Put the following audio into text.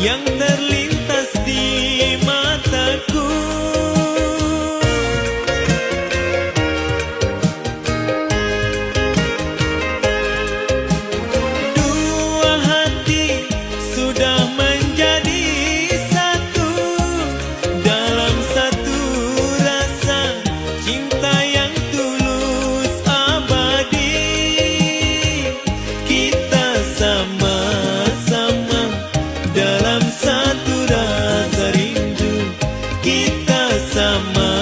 yang terlintas di mataku. Dua hati sudah menjadi satu dalam satu rasa cinta. dalam satu rasa rindu. Kita sama